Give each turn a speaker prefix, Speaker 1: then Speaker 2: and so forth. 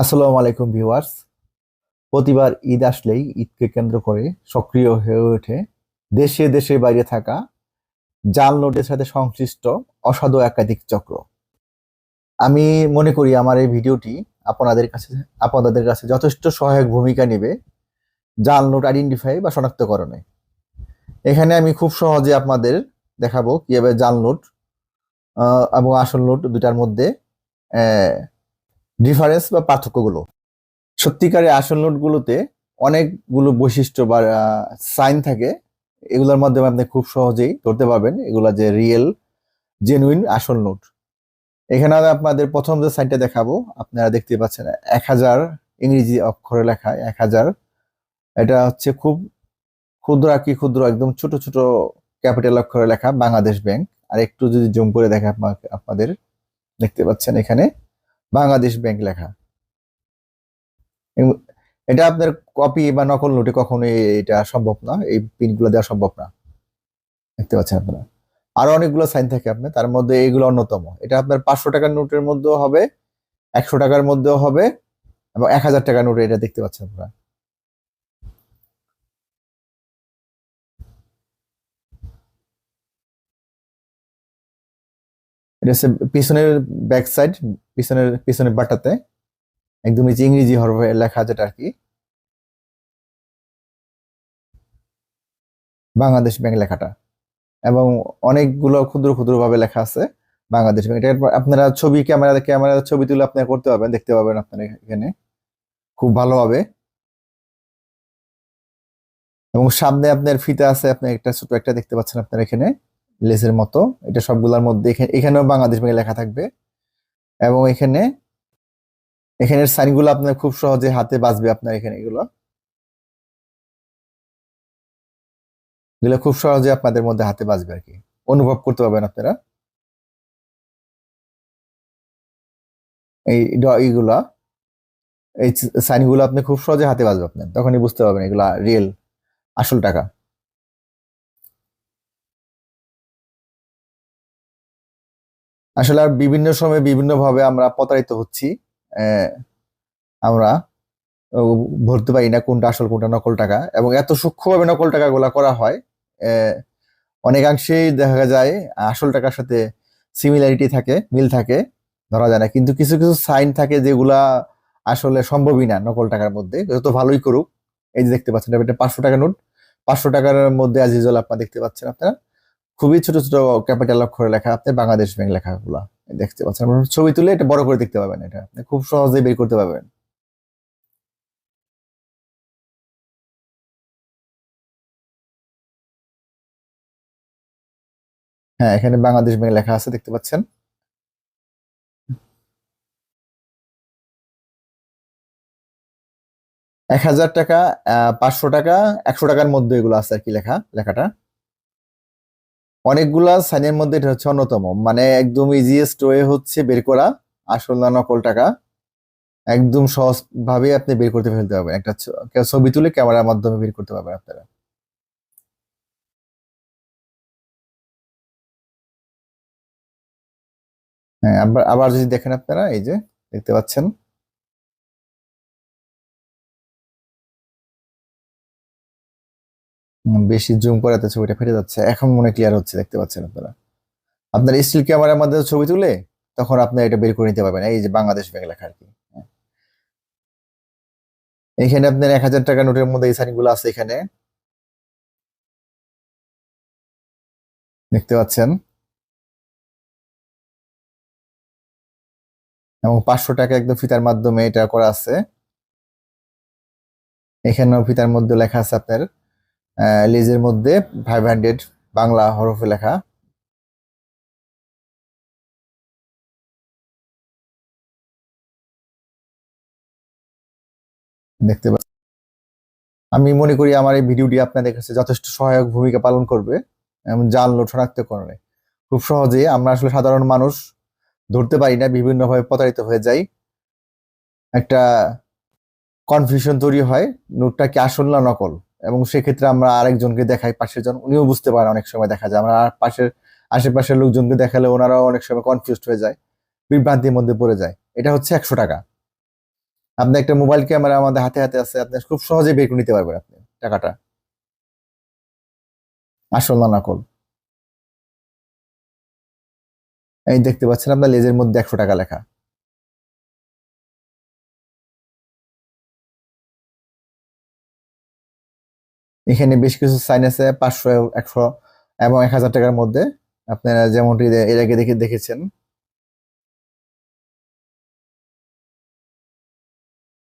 Speaker 1: আসসালামু আলাইকুম ভিউয়ার্স। প্রতিবার ঈদ আসলেই ঈদকে কেন্দ্র করে সক্রিয় হয়ে ওঠে দেশে দেশে বাইরে থাকা জাল নোটের সাথে সংশ্লিষ্ট অসাধু একাধিক চক্র। আমি মনে করি আমার এই ভিডিওটি আপনাদের কাছে আপনাদের কাছে যথেষ্ট সহায়ক ভূমিকা নেবে জাল নোট আইডেন্টিফাই বা শনাক্তকরণে। এখানে আমি খুব সহজে আপনাদের দেখাবো কীভাবে জাল নোট এবং আসল নোট দুটার মধ্যে ডিফারেন্স বা পার্থক্যগুলো। সত্যিকারের আসল নোটগুলোতে অনেকগুলো বৈশিষ্ট্য বা সাইন থাকে। এগুলোর মাধ্যমে আপনি খুব সহজেই ধরতে পারবেন এগুলা যে রিয়েল, জেনুইন আসল নোট। এখানে আমি আপনাদের প্রথম যে সাইনটা দেখাবো, আপনারা দেখতে পাচ্ছেন এক হাজার ইংরেজি অক্ষরে লেখা, এক হাজার। এটা হচ্ছে খুব ক্ষুদ্র আর কি ক্ষুদ্র, একদম ছোট ছোট ক্যাপিটাল অক্ষরে লেখা বাংলাদেশ ব্যাংক। আর একটু যদি জুম করে দেখা আপনাদের দেখতে পাচ্ছেন এখানে। বাংলাদেশ ব্যাংক লেখা। এটা আপনার কপি বা নকল নোটে কখনোই এটা সম্ভব না, এই পিনগুলো দেওয়া সম্ভব না। দেখতে পাচ্ছেন আপনারা। আরও অনেকগুলো সাইন থাকে আপনার, তার মধ্যে এইগুলো অন্যতম। এটা আপনার পাঁচশো টাকার নোটের মধ্যেও হবে, একশো টাকার মধ্যেও হবে, এবং এক হাজার টাকার নোটে এটা দেখতে পাচ্ছেন আপনারা। এটা হচ্ছে পিছনের ব্যাক সাইড পিছনের পিছনের বাটাতে, একদম নিচে ইংরেজি হরফে লেখা যেটা আর কি। বাংলাদেশ ব্যাংক লেখাটা। এবং অনেকগুলো ক্ষুদ্র ক্ষুদ্র ভাবে লেখা আছে বাংলাদেশ ব্যাংক। এটা আপনারা ছবি, ক্যামেরা ক্যামেরা ছবি তুলে আপনারা করতে পারবেন, দেখতে পাবেন আপনারা এখানে। খুব ভালোভাবে এবং সামনে আপনার ফিতা আছে, আপনি একটা ছোট একটা দেখতে পাচ্ছেন আপনার এখানে। লেসের মতো। এটা সবগুলোর মধ্যে এখানে এখানেও বাংলাদেশ ব্যাংক লেখা থাকবে। এবং এখানে, এখানের সাইনগুলো আপনার খুব সহজে হাতে বাঁচবে আপনার এখানে এগুলো। এগুলো খুব সহজে আপনাদের মধ্যে হাতে বাঁচবে আর কি। অনুভব করতে পারবেন আপনারা। এই এইগুলা, এই সাইনগুলো আপনি খুব সহজে হাতে বাঁচবে আপনার। তখনই বুঝতে পারবেন এগুলা রিয়েল আসল টাকা। আসলে আর বিভিন্ন সময় বিভিন্ন ভাবে আমরা প্রতারিত হচ্ছি আমরা ধরতে পারি না কোনটা আসল, কোনটা নকল টাকা। এবং এত সূক্ষ্মভাবে নকল টাকা গুলা করা হয় অনেকাংশেই দেখা যায় আসল টাকার সাথে সিমিলারিটি থাকে, মিল থাকে, ধরা যায় না। কিন্তু কিছু কিছু সাইন থাকে যেগুলা আসলে সম্ভবই না নকল টাকার মধ্যে। যত ভালোই করুক, এই যে দেখতে পাচ্ছেন, এটা পাঁচশো টাকা নোট। পাঁচশো টাকার মধ্যে আজিজল আপনার দেখতে পাচ্ছেন আপনারা। খুবই ছোট ছোট ক্যাপিটাল অক্ষরে লেখা আপনি বাংলাদেশ ব্যাংক লেখাগুলা দেখতে পাচ্ছেন। ছবি তুলে এটা বড় করে দেখতে পাবেন এটা। খুব সহজে বের করতে পারবেন। হ্যাঁ এখানে বাংলাদেশ ব্যাংক লেখা আছে, দেখতে পাচ্ছেন। এক হাজার টাকা পাঁচশো টাকা, একশো টাকার মধ্যে এগুলো আছে আর কি লেখা, লেখাটা। অনেকগুলা সাইনের মধ্যে এটা হচ্ছে অন্যতম। মানে একদম ইজিয়েস্ট ওয়ে হচ্ছে বের করা আসল না নকল টাকা। একদম সহজ ভাবে আপনি বের করতে ফেলতে পারবেন। একটা ছবি তুলে ক্যামেরার মাধ্যমে বের করতে পারবেন আপনারা। হ্যাঁ আবার আবার যদি দেখেন আপনারা, এই যে, দেখতে পাচ্ছেন। বেশি জুম করাতে ছবিটা ফেটে যাচ্ছে। এখন মনে ক্লিয়ার হচ্ছে, দেখতে পাচ্ছেন আপনারা। আপনার স্টিল ক্যামেরার মাধ্যমে ছবি তুলে তখন আপনি এটা বের করে নিতে পারবেন। এই যে বাংলাদেশ ব্যাংক লেখা আর কি। হ্যাঁ। এখানে আপনার এক হাজার টাকা নোটের মধ্যে এই সাইনগুলো আছে এখানে। দেখতে পাচ্ছেন। এবং পাঁচশো টাকা একদম ফিতার মাধ্যমে এটা করা আছে। এখানেও ফিতার মধ্যে লেখা আছে আপনার লেজের মধ্যে ফাইভ হান্ড্রেড বাংলা হরফে লেখা। দেখতে পাচ্ছেন আমি মনে করি আমার এই ভিডিওটি আপনাদের কাছে যথেষ্ট সহায়ক ভূমিকা পালন করবে জাল নোট শনাক্তকরণে খুব সহজে আমরা আসলে সাধারণ মানুষ ধরতে পারি না, বিভিন্নভাবে প্রতারিত হয়ে যাই। একটা কনফিউশন তৈরি হয়, নোটটা কি আসল না নকল? এবং সেক্ষেত্রে আমরা আরেকজনকে দেখাই পাশের জন। উনিও বুঝতে পারেন অনেক সময় দেখা যায়। আমরা আর পাশের, আশেপাশের লোকজনকে দেখালে ওনারাও অনেক সময় কনফিউজড হয়ে যায়, বিভ্রান্তির মধ্যে পড়ে যায়। এটা হচ্ছে একশো টাকা। আপনি একটা মোবাইল ক্যামেরা আমাদের হাতে হাতে আছে, আপনি খুব সহজে বের করে নিতে পারবেন আপনি টাকাটা। আসল না নকল। এই দেখতে পাচ্ছেন আপনার লেজের মধ্যে একশো টাকা লেখা। এখানে বেশ কিছু সাইন আছে, পাঁচশো, একশো এবং এক হাজার টাকার মধ্যে। আপনারা যেমনটি এর আগে দেখে দেখেছেন।